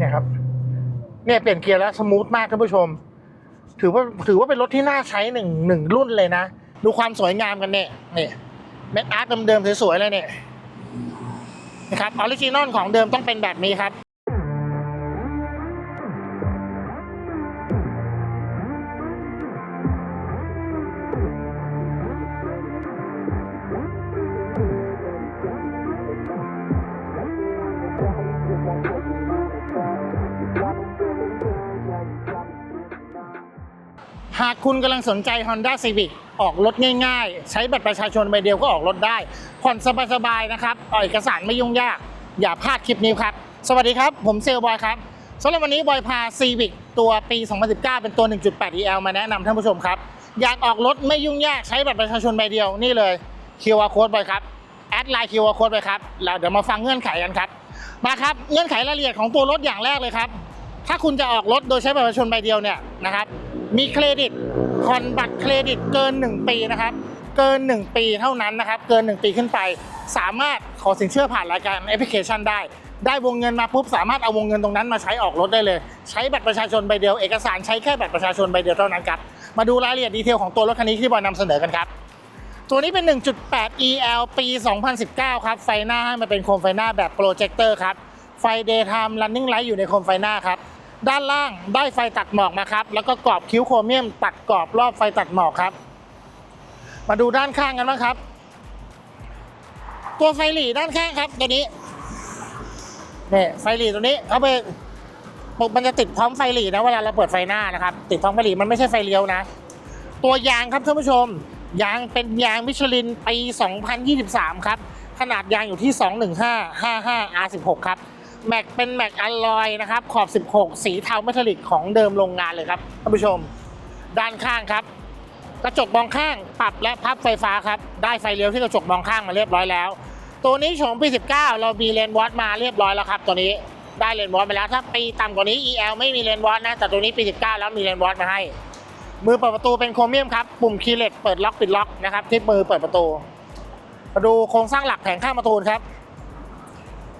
เนี่ยครับ เนี่ยเปลี่ยนเกียร์แล้วสมูทมากท่านผู้ชม ถือว่าถือว่าเป็นรถที่น่าใช้หนึ่งหนึ่งรุ่นเลยนะ ดูความสวยงามกันเนี่ยนี่เม็ดอาร์ตเดิมๆสวยๆเลยเนี่ยนะครับออริจินอลของเดิมต้องเป็นแบบนี้ครับ หากคุณกำลังสนใจ Honda Civic ออกรถง่ายๆ ใช้บัตรประชาชนใบเดียวก็ออกรถได้ ผ่อนสบายๆนะครับเอาเอกสารไม่ยุ่งยาก อย่าพลาดคลิปนี้ครับ สวัสดีครับ ผมเซลลบอยครับสำหรับวันนี้บอยพา Civic ตัวปี 2019 เป็นตัว 1.8 EL มาแนะนำท่านผู้ชมครับ อยากออกรถไม่ยุ่งยากใช้บัตรประชาชนใบเดียวนี่เลย QR code บอยครับแอดไลน์ QR code ไปครับแล้วเดี๋ยวมาฟังเงื่อนไขกันครับมาครับเงื่อนไขรายละเอียดของตัวรถอย่างแรกเลยครับถ้าคุณจะออกรถโดยใช้บัตรประชาชนใบเดียวเนี่ยนะครับ มีเครดิตผ่อนบัตรเครดิตเกิน 1 ปีนะครับ เกิน 1 ปีเท่านั้นนะครับ เกิน 1 ปีขึ้นไป สามารถขอสินเชื่อผ่านรายการแอปพลิเคชันได้ ได้วงเงินมาปุ๊บสามารถเอาวงเงินตรงนั้นมาใช้ออกรถได้เลย ใช้บัตรประชาชนใบเดียว เอกสารใช้แค่บัตรประชาชนใบเดียวเท่านั้นครับ มาดูรายละเอียดดีเทลของตัวรถคันนี้ที่บอยนำเสนอกันครับตัวนี้เป็น 1.8 EL ปี 2019 ครับ ไฟหน้าให้มาเป็นโคมไฟหน้าแบบโปรเจคเตอร์ครับ ไฟ daytime running light อยู่ในโคมไฟหน้าครับ ด้านล่างได้ไฟตัดหมอกมาครับ แล้วก็กรอบคิ้วโครเมียมตัดกรอบรอบไฟตัดหมอกครับ มาดูด้านข้างกันบ้างครับ ตัวไฟหลีด้านข้างครับตัวนี้เนี่ยไฟหลีตัวนี้เขาไปมันจะติดพร้อมไฟหลีนะเวลาเราเปิดไฟหน้านะครับ ติดพร้อมไฟหลีมันไม่ใช่ไฟเลี้ยวนะ ตัวยางครับท่านผู้ชม ยางเป็นยางมิชลินปี 2023 ครับ ขนาดยางอยู่ที่ 215 55 R16 ครับ แม็กเป็นแม็กอลลอยนะครับขอบ 16 สีเทาเมทัลลิกของเดิมโรงงานเลยครับท่านผู้ชม ด้านข้างครับ กระจกมองข้างปรับและพับไฟฟ้าครับ ได้ไฟเลี้ยวที่กระจกมองข้างมาเรียบร้อยแล้ว ตัวนี้โฉมปี 19 เรามีเลนวอตมาเรียบร้อยแล้วครับ ตัวนี้ได้เลนวอตมาแล้วถ้าปีต่ำกว่านี้ EL ไม่มีเลนวอตนะแต่ตัวนี้ปี 19 แล้วมีเลนวอตมาให้ มือเปิดประตูเป็นโครเมียมครับปุ่มคีย์เลสเปิดล็อกปิดล็อกนะครับที่มือเปิดประตูมาดูโครงสร้างหลักแผงข้างประตูครับ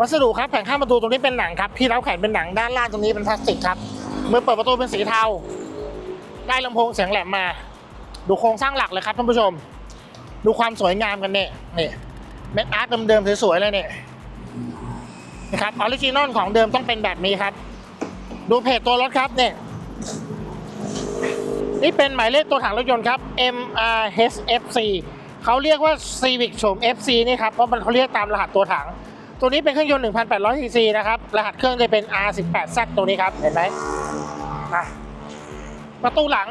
วัสดุครับแผงข้างประตูตรงนี้เป็นหนังครับที่เล้าแขนเป็นหนังด้านล่างตรงนี้เป็นพลาสติกครับมือเปิดประตูเป็นสีเทา ได้ลำโพงเสียงแหลมมา ดูโครงสร้างหลักเลยครับท่านผู้ชม ดูความสวยงามกันเนี่ยนี่เม็ดอาร์ตเดิมๆสวยๆเลยเนี่ยนะครับออริจินอลของเดิมต้องเป็นแบบนี้ครับ ดูเพจตัวรถครับเนี่ยนี่เป็นหมายเลขตัวถังรถยนต์ครับ MRHFC เขาเรียกว่า Civic โฉม FC นี่ครับเพราะมันเขาเรียกตามรหัสตัวถัง ตัวนี้เป็นเครื่องยนต์ 1,800 cc นะครับ รหัสเครื่องจะเป็น R18Z ตัวนี้ครับ เห็นไหมมาประตูหลัง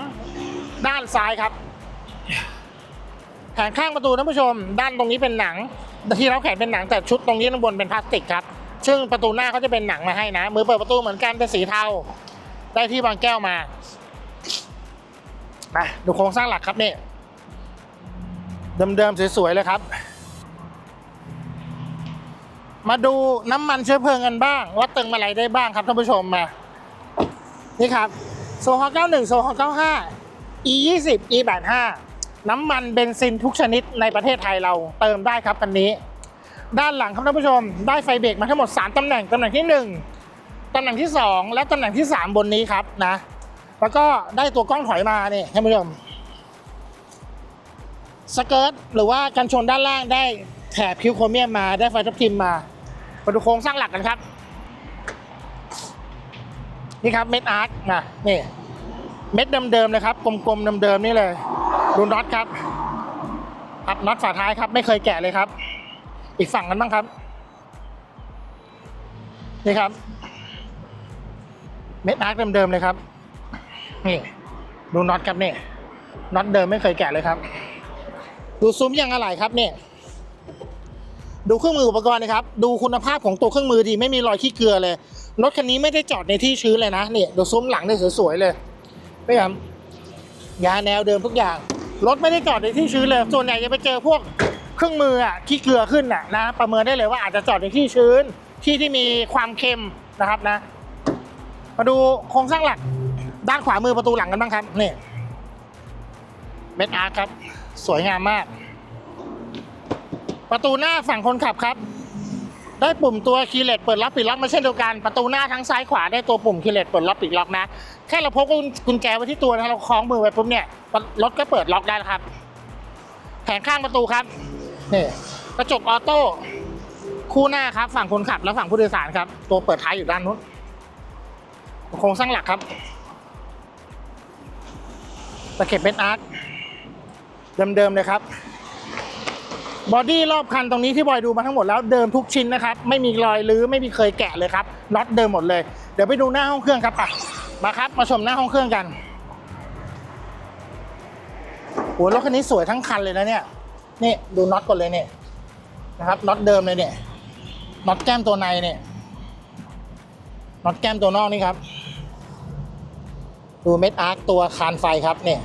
ด้านซ้ายครับ แผงข้างประตูท่านผู้ชม ด้านตรงนี้เป็นหนัง ที่เราแขนเป็นหนังแต่ชุดตรงนี้ข้างบนเป็นพลาสติกครับ ซึ่งประตูหน้าเขาจะเป็นหนังมาให้นะ มือเปิดประตูเหมือนกันเป็นสีเทา ได้ที่บางแก้วมามาดูโครงสร้างหลักครับนี่เดิมๆสวยๆเลยครับ มาดูน้ำมันเชื้อเพลิงกันบ้าง ว่าเติมอะไรได้บ้างครับท่านผู้ชมมา นี่ครับโซฮอ91โซฮอ95 E 20 E 85น้ำมันเบนซินทุกชนิดในประเทศไทยเราเติมได้ครับคันนี้ ด้านหลังครับท่านผู้ชม ได้ไฟเบรกมาทั้งหมด 3ตำแหน่งตำแหน่งที่ 1ตำแหน่งที่ 2 และตำแหน่งที่ 3 บนนี้ครับนะ แล้วก็ได้ตัวกล้องถอยมาเนี่ยท่านผู้ชมสเกิร์ตหรือว่ากันชนด้านล่างได้แถบคิวโครเมียมมาได้ไฟทับทิมมา มาดูโครงสร้างหลักกันครับ นี่ครับเม็ดอาร์ตนะนี่เม็ดเดิมๆเลยครับกลมๆเดิมๆนี่เลยดูน็อตครับครับน็อตฝาท้ายครับ ไม่เคยแกะเลยครับ อีกฝั่งกันบ้างครับ นี่ครับ เม็ดอาร์ตเดิมๆเลยครับ นี่ดูน็อตครับนี่น็อตเดิมไม่เคยแกะเลยครับ ดูซุ้มยางอะไหล่ครับเนี่ย ดูเครื่องมืออุปกรณ์นะครับ ดูคุณภาพของตัวเครื่องมือดีไม่มีรอยขี้เกลือเลย รถคันนี้ไม่ได้จอดในที่ชื้นเลยนะเนี่ยดูซุ้มหลังเนี่ยสวยๆเลยไม่ครับยาแนวเดิมทุกอย่าง รถไม่ได้จอดในที่ชื้นเลย ส่วนใหญ่จะไปเจอพวกเครื่องมืออะขี้เกลือขึ้นอะนะ ประเมินได้เลยว่าอาจจะจอดในที่ชื้น ที่ที่มีความเค็มนะครับนะ มาดูโครงสร้างหลัก ด้านขวามือประตูหลังกันบ้างครับนี่เม็ดอาร์ครับ สวยงามมาก ประตูหน้าฝั่งคนขับครับ ได้ปุ่มตัวคีย์เลตเปิดล็อกปิดล็อกมาเช่นเดียวกัน ประตูหน้าทั้งซ้ายขวาได้ตัวปุ่มคีย์เลตเปิดล็อกปิดล็อกนะ แค่เราพกกุญแจไว้ที่ตัวนะเราคล้องมือไว้ปุ๊บเนี่ยรถก็เปิดล็อกได้แล้วครับ แผงข้างประตูครับนี่กระจกออโต้คู่หน้าครับ ฝั่งคนขับและฝั่งผู้โดยสารครับ ตัวเปิดท้ายอยู่ด้านนู้นโครงสร้างหลักครับตะเข็บเป็นอาร์ตเดิมๆเลยครับ บอดี้รอบคันตรงนี้ที่บอยดูมาทั้งหมดแล้วเดิมทุกชิ้นนะครับ ไม่มีรอยรื้อไม่มีเคยแกะเลยครับน็อตเดิมหมดเลย เดี๋ยวไปดูหน้าห้องเครื่องครับอะมาครับ มาชมหน้าห้องเครื่องกันโหรถคันนี้สวยทั้งคันเลยนะเนี่ยนี่ดูน็อตก่อนเลยเนี่ยนะครับน็อตเดิมเลยเนี่ยน็อตแก้มตัวในเนี่ยน็อตแก้มตัวนอกนี่ครับดูเม็ดอาร์คตัวคานไฟครับเนี่ย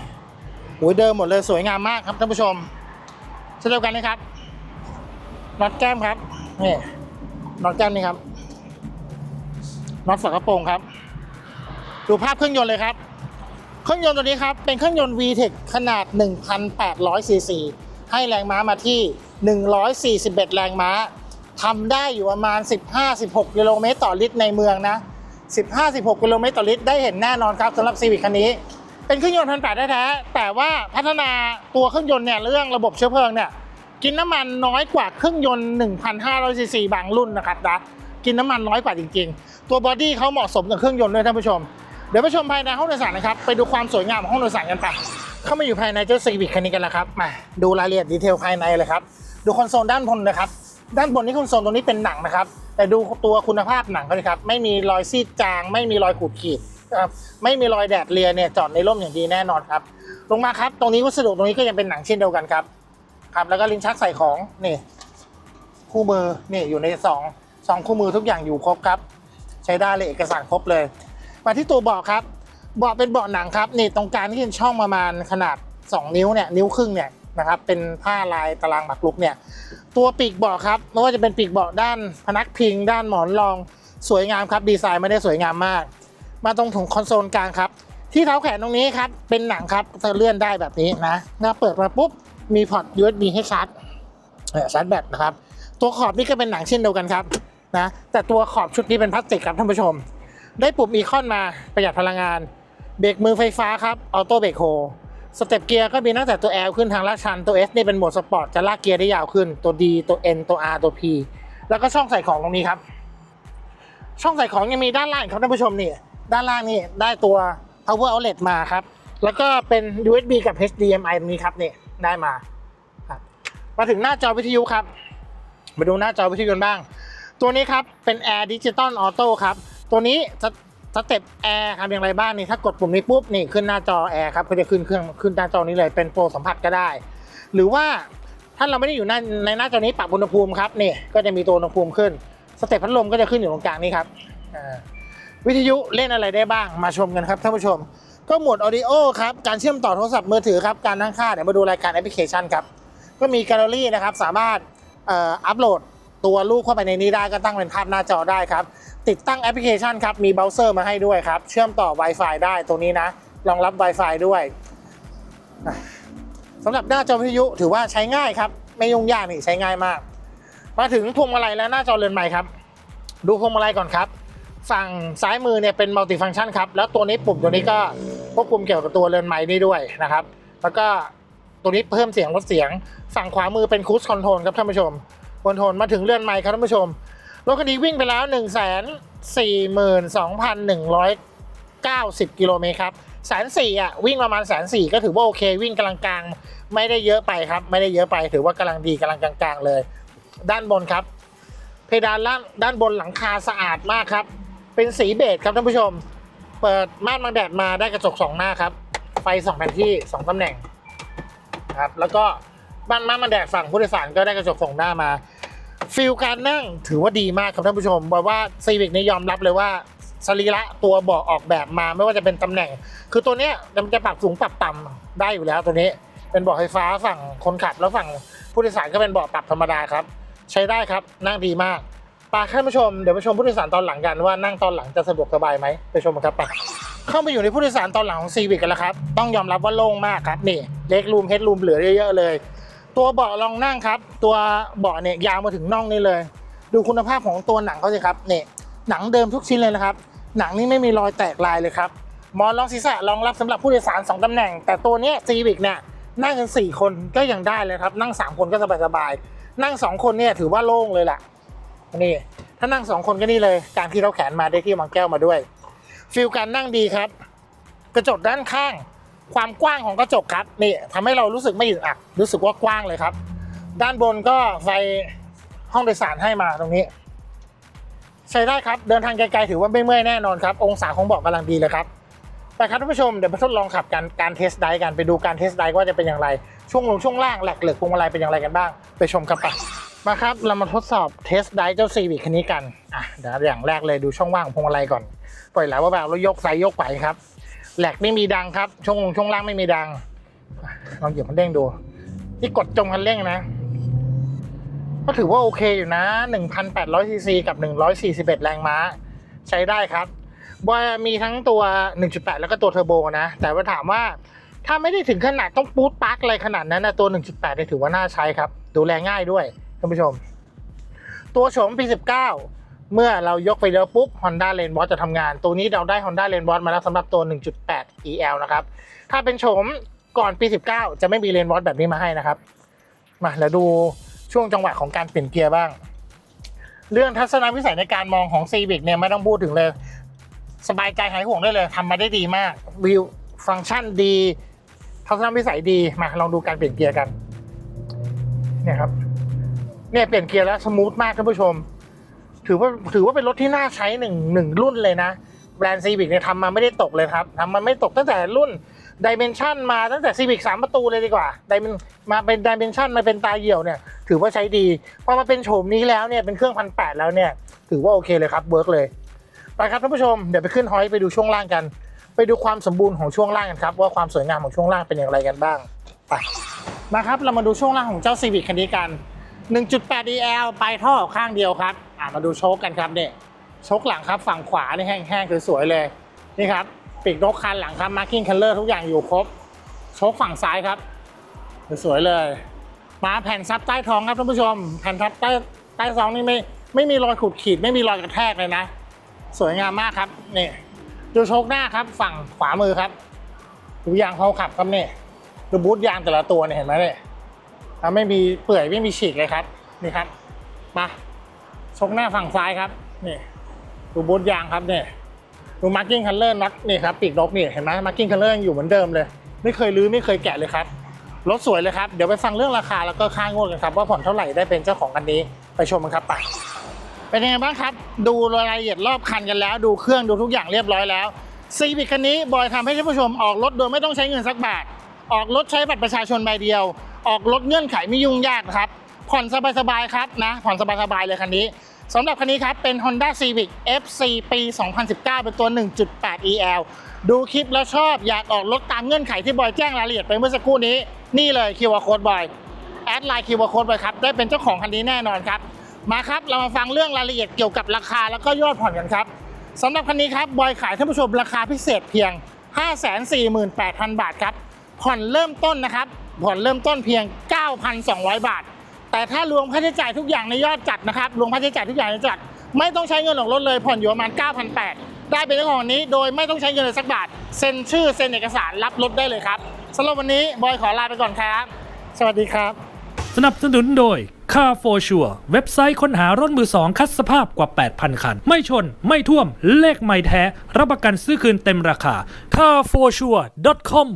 โหเดิมหมดเลยสวยงามมากครับท่านผู้ชมเช่นเดียวกันนะครับ น็อตแก้มครับนี่น็อตแก้มนี่ครับน็อตฝากระโปรงครับ ดูภาพเครื่องยนต์เลยครับ เครื่องยนต์ตัวนี้ครับ เป็นเครื่องยนต์ VTEC ขนาด 1,800ซีซีให้แรงม้ามาที่ 141 แรงม้าทำได้อยู่ประมาณ 15-16 กิโลเมตรต่อลิตรในเมืองนะ 15-16 กิโลเมตรต่อลิตรได้เห็นแน่นอนครับสำหรับซีวิ c คันนี้ เป็นเครื่องยนต์พันแปดแท้แต่ว่าพัฒนาตัวเครื่องยนต์เนี่ยเรื่องระบบเชื้อเพลิงเนี่ย กินน้ำมันน้อยกว่าเครื่องยนต์ 1,500ซีซีบางรุ่นนะครับนะกินน้ำมันน้อยกว่าจริง ๆ ตัวบอดี้เขาเหมาะสมกับเครื่องยนต์ด้วยท่านผู้ชม เดี๋ยวไปชมภายในห้องโดยสารนะครับ ไปดูความสวยงามของห้องโดยสารกันไปเข้ามาอยู่ภายในเจ้าซีวิ c คันนี้กันแล้วครับมาดูรายละเอียดดีเทลภายในเลยครับ ดูคอนโซลด้านบนนะครับ ด้านบนนี้คอนโซลตรงนี้เป็นหนังนะครับ แต่ดูตัวคุณภาพหนังเขาเลยครับ ไม่มีรอยซีดจาง ไม่มีรอยขูดขีดครับไม่มีรอยแดดเลียเนี่ยจอดในร่มอย่างดีแน่นอนครับ ลงมาครับ ตรงนี้วัสดุตรงนี้ก็ยังเป็นหนังเช่นเดียวกันครับ ครับแล้วก็ลิ้นชักใส่ของนี่ คู่มือนี่อยู่ในสองสองคู่มือทุกอย่างอยู่ครบครับ ใช้ได้เลยเอกสารครบเลย มาที่ตัวเบาะครับเบาะเป็นเบาะหนังครับนี่ตรงกลางที่เป็นช่องประมาณขนาด 2 นิ้วเนี่ยนิ้วครึ่งเนี่ยนะครับเป็นผ้าลายตารางหมากรุกเนี่ยตัวปีกเบาะครับไม่ว่าจะเป็นปีกเบาะด้านพนักพิง ด้านหมอนรองสวยงามครับดีไซน์ไม่ได้สวยงามมาก มาตรงถุงคอนโซลกลางครับ ที่เท้าแขนตรงนี้ครับเป็นหนังครับจะเลื่อนได้แบบนี้นะหน้าเปิดมาปุ๊บ มีพอร์ต USB ให้ชาร์จชาร์จแบตนะครับ ตัวขอบนี่ก็เป็นหนังเช่นเดียวกันครับนะแต่ตัวขอบชุดนี้เป็นพลาสติกครับท่านผู้ชม ได้ปุ่มอีคอนมาประหยัดพลังงาน เบรกมือไฟฟ้าครับออโต้เบรกโฮสเต็ปเกียร์ก็มีตั้งแต่ตัว L ขึ้นทางลาดชันตัว S นี่เป็นโหมดสปอร์ตจะลากเกียร์ได้ยาวขึ้นตัว D ตัว N ตัว R ตัว P แล้วก็ช่องใส่ของตรงนี้ครับ ช่องใส่ของยังมีด้านล่างครับท่านผู้ชมนี่ด้านล่างนี่ได้ตัว power outlet มาครับ แล้วก็เป็น USB กับ HDMI ตรงนี้ครับนี่ ได้มาครับมาถึงหน้าจอวิทยุครับ มาดูหน้าจอวิทยุกันบ้าง ตัวนี้ครับเป็น Air Digital Auto ครับ ตัวนี้สสเต็ปแอร์ทำอย่างไรบ้างนี่ถ้ากดปุ่มนี้ปุ๊บนี่ขึ้นหน้าจอแอร์ครับก็จะขึ้นเครื่องขึ้นหน้าจอนี้เลยเป็นโปรสัมผัสก็ได้ หรือว่าถ้าเราไม่ได้อยู่ในในหน้าจอนี้ปรับอุณหภูมิครับนี่ก็จะมีตัวอุณหภูมิขึ้นสเต็ปพัดลมก็จะขึ้นอยู่ตรงกลางนี้ครับวิทยุเล่นอะไรได้บ้างมาชมกันครับท่านผู้ชม ก็หมด Audio ครับ การเชื่อมต่อโทรศัพท์มือถือครับ การตั้งค่าเดี๋ยวมาดูรายการแอปพลิเคชันครับ ก็มีแกลเลอรี่นะครับ สามารถอัปโหลดตัวรูปเข้าไปในนี้ได้ก็ตั้งเป็นภาพหน้าจอได้ครับ ติดตั้งแอปพลิเคชันครับ มีเบราว์เซอร์มาให้ด้วยครับ เชื่อมต่อ Wi-Fi ได้ตรงนี้นะ รองรับ Wi-Fi ด้วยสำหรับหน้าจอวิทยุถือว่าใช้ง่ายครับ ไม่ยุ่งยากนี่ใช้ง่ายมาก มาถึงพวงมาลัยและหน้าจอเรือนใหม่ครับ ดูพวงมาลัยก่อนครับ ฝั่งซ้ายมือเนี่ยเป็นมัลติฟัง c t ชันครับ แล้วตัวนี้ปุ่มตัวนี้ก็ ควบคุมเกี่ยวกับตัวเรือนใหม่นี่ด้วยนะครับ แล้วก็ตัวนี้เพิ่มเสียงลดเสียง ฝั่งขวามือเป็นคู i คอนโทรลครับท่านผู้ชมคอนโทรลมาถึงเรือนใหม่ครับท่านผู้ชมรถคันนี้วิ่งไปแล้ว 1 4 2 1 9 0 กิโลเมตรครับแสนสี่อะวิ่งประมาณแสนสี่ก็ถือว่าโอเค วิ่งกำลังกลางๆไม่ได้เยอะไปครับ ไม่ได้เยอะไป ถือว่ากำลังดีกำลังกลางๆเลย ด้านบนครับ เพดานล่างด้านบนหลังคาสะอาดมากครับ เป็นสีเบจครับท่านผู้ชม เปิดม่านบังแดดมาได้กระจกสองหน้าครับ ไฟสองแผ่นที่สองตำแหน่งครับแล้วก็บ้านม่านบังแดดฝั่งผู้โดยสารก็ได้กระจกสองหน้ามาฟิลการนั่งถือว่าดีมากครับท่านผู้ชมบอกว่าซีวิกนี่ยอมรับเลยว่าสรีระตัวเบาะออกแบบมาไม่ว่าจะเป็นตำแหน่ง คือตัวเนี้ยมันจะปรับสูงปรับต่ำได้อยู่แล้วตัวนี้ เป็นเบาะไฟฟ้าฝั่งคนขับแล้วฝั่งผู้โดยสารก็เป็นเบาะปรับธรรมดาครับ ใช้ได้ครับนั่งดีมาก ปท่านผู้ชมเดี๋ยวไปชมผู้โดยสารตอนหลังกันว่านั่งตอนหลังจะสะดวกสบายไหมไปชมกันครับไปเข้าไปอยู่ในผู้โดยสารตอนหลังของซีวิกกันแล้วครับ ต้องยอมรับว่าโล่งมากครับนี่เล็กรูมเฮดรูมเหลือเยอะๆเลย ตัวเบาะรองนั่งครับ ตัวเบาะเนี่ยยาวมาถึงน่องนี่เลย ดูคุณภาพของตัวหนังเขาสิครับนี่หนังเดิมทุกชิ้นเลยนะครับ หนังนี่ไม่มีรอยแตกลายเลยครับหมอนรองศีรษะรองรับสำหรับผู้โดยสาร2ตำแหน่ง แต่ตัวเนี้ซีวิกเนี่ยนั่งกัน4คนก็ยังได้เลยครับนั่ง 3 คนก็สบายๆนั่ง 2 คนเนี่ยถือว่าโล่งเลยล่ะ นี่ ถ้านั่ง2คนก็นี่เลย การที่เราแขนมาได้ที่วางแก้วมาด้วย ฟิลการนั่งดีครับ กระจกด้านข้าง ความกว้างของกระจกครับ นี่ทำให้เรารู้สึกไม่อึดอัด รู้สึกว่ากว้างเลยครับ ด้านบนก็ไฟห้องโดยสารให้มาตรงนี้ ใช้ได้ครับ เดินทางไกลๆถือว่าไม่เมื่อยแน่นอนครับ องศาของเบาะกำลังดีเลยครับไปครับท่านผู้ชมเดี๋ยวไปทดลองขับกันการเทสไดกันไปดูการเทสไดว่าจะเป็นอย่างไร ช่วงลงช่วงล่างแหลกเหลือพวงมาลัยเป็นอย่างไรกันบ้าง ไปชมกันไป มาครับ เรามาทดสอบเทสไดเจ้าซีวิคคันนี้กันอะเดี๋ยวอย่างแรกเลยดูช่องว่างของพวงมาลัยก่อน ปล่อยไหลว่าแบบเรายกซ้ายยกไปครับแหลกไม่มีดังครับ ช่วงลงช่วงล่างไม่มีดังลองเหยียบคันเร่งดู ที่กดจงคันเร่งนะ ก็ถือว่าโอเคอยู่นะ1,800ซีซีกับ 141 แรงม้า ใช้ได้ครับบอยมีทั้งตัว 1.8 แล้วก็ตัวเทอร์โบนะ แต่ว่าถามว่าถ้าไม่ได้ถึงขนาดต้องปูดปาร์กอะไรขนาดนั้นนะตัว 1.8เนี่ยถือว่าน่าใช้ครับ ดูแลง่ายด้วย ท่านผู้ชม ตัวโฉมปี19 เมื่อเรายกไปแล้วปุ๊บ Honda l a n e b o s จะทำงาน ตัวนี้เราได้ Honda l a n e b o s มาแล้วสำหรับตัว 1.8 EL นะครับ ถ้าเป็นโฉมก่อนปี19 จะไม่มี l a n e b o s แบบนี้มาให้นะครับ มาแล้วดูช่วงจังหวะของการเปลี่ยนเกียร์บ้าง เรื่องทัศนวิสัยในการมองของ Civic เนี่ยไม่ต้องพูดถึงเลย สบายใจหายห่วงได้เลยทำมาได้ดีมากวิวฟังก์ชันดีทัศนวิสัยดีมาลองดูการเปลี่ยนเกียร์กันเนี่ยครับ เนี่ยเปลี่ยนเกียร์แล้วสมูทมากท่านผู้ชม ถือว่าถือว่าเป็นรถที่น่าใช้หนึ่งหนึ่งรุ่นเลยนะ แบรนด์ซีวิกเนี่ยทำมาไม่ได้ตกเลยครับทำมาไม่ตกตั้งแต่รุ่นดิเมนชันมาตั้งแต่ซีวิกสามประตูเลยดีกว่าดิเมนมาเป็นดิเมนชันมาเป็นตาเหี่ยวเนี่ย ถือว่าใช้ดีพอมาเป็นโฉมนี้แล้วเนี่ยเป็นเครื่องพันแปดแล้วเนี่ย ถือว่าโอเคเลยครับเวิร์กเลยไปครับท่านผู้ชมเดี๋ยวไปขึ้นฮอยไปดูช่วงล่างกัน ไปดูความสมบูรณ์ของช่วงล่างกันครับว่าความสวยงามของช่วงล่างเป็นอย่างไรกันบ้างไปมาครับเรามาดูช่วงล่างของเจ้าซีวิ c คันนี้กัน 1.8 DL ไปท่อข้างเดียวครับอ่ามาดูโชคกันครับเนี่ยโชคหลังครับฝั่งขวานี่แห้งๆสวยๆเลยนี่ครับปีกนกคันหลังครับมาร์กิ้งคัลเลอร์ทุกอย่างอยู่ครบโชคฝั่งซ้ายครับสวยๆเลย มาแผ่นซับใต้ท้องครับท่านผู้ชม แผ่นซับใต้ใต้ท้องนี่ไม่ไม่มีรอยขูดขีด ไม่มีรอยกระแทกเลยนะ สวยงามมากครับนี่ดูโชคหน้าครับ ฝั่งขวามือครับ ดูยางเขาขับครับนี่ดูบูทยางแต่ละตัวเนี่ยเห็นไหมเนี่ย อะไม่มีเปื่อยไม่มีฉีกเลยครับ นี่ครับ มาชคหน้าฝั่งซ้ายครับ นี่ ดูบูทยางครับเนี่ยดูมาร์กิ้งคัลเลอร์น็อตนี่ครับปีกนกนี่เห็นไหมมาร์กิ้งคัลเลอร์ยังอยู่เหมือนเดิมเลย ไม่เคยรื้อไม่เคยแกะเลยครับรถสวยเลยครับ เดี๋ยวไปฟังเรื่องราคาแล้วก็ค่างวดกันครับ ว่าผ่อนเท่าไหร่ได้เป็นเจ้าของคันนี้ไปชมกันครับไปเป็นยังไงบ้างครับ ดูรายละเอียดรอบคันกันแล้ว ดูเครื่องดูทุกอย่างเรียบร้อยแล้วซีวิคันนี้บอยทำให้ท่านผู้ชมออกรถโดยไม่ต้องใช้เงินสักบาท ออกรถใช้บัตรประชาชนใบเดียว ออกรถเงื่อนไขไม่ยุ่งยากนะครับ ผ่อนสบายๆครับนะผ่อนสบายๆเลยคันนี้สำหรับคันนี้ครับ เป็น Honda Civic FC ปี 2019 เป็นตัว 1.8 EL ดูคลิปแล้วชอบอยากออกรถตามเงื่อนไขที่บอยแจ้งรายละเอียดไปเมื่อสักครู่นี้ นี่เลยคิวอาร์โค้ดบอย แอดไลน์คิวอาร์โค้ดบอยครับ ได้เป็นเจ้าของคันนี้แน่นอนครับ มาครับ เรามาฟังเรื่องรายละเอียดเกี่ยวกับราคาแล้วก็ยอดผ่อนกันครับสำหรับคันนี้ครับบอยขายท่านผู้ชมราคาพิเศษเพียง 548,000 บาทครับผ่อนเริ่มต้นนะครับ ผ่อนเริ่มต้นเพียง 9,200 บาท แต่ถ้ารวมค่าใช้จ่ายทุกอย่างในยอดจัดนะครับ รวมค่าใช้จ่ายทุกอย่างในจัด ไม่ต้องใช้เงินหลงรถเลย ผ่อนอยู่ประมาณ 9,800 ได้เป็นเจ้าของนี้โดยไม่ต้องใช้เงินเลยสักบาท เซ็นชื่อเซ็นเอกสารรับรถได้เลยครับสำหรับวันนี้บอยขอลาไปก่อนครับ สวัสดีครับ สนับสนุนโดย Car for Sure เว็บไซต์ค้นหารถมือสองคัดสภาพกว่า 8,000 คัน ไม่ชน ไม่ท่วม เลขไม่แท้ รับประกันซื้อคืนเต็มราคา carforsure.com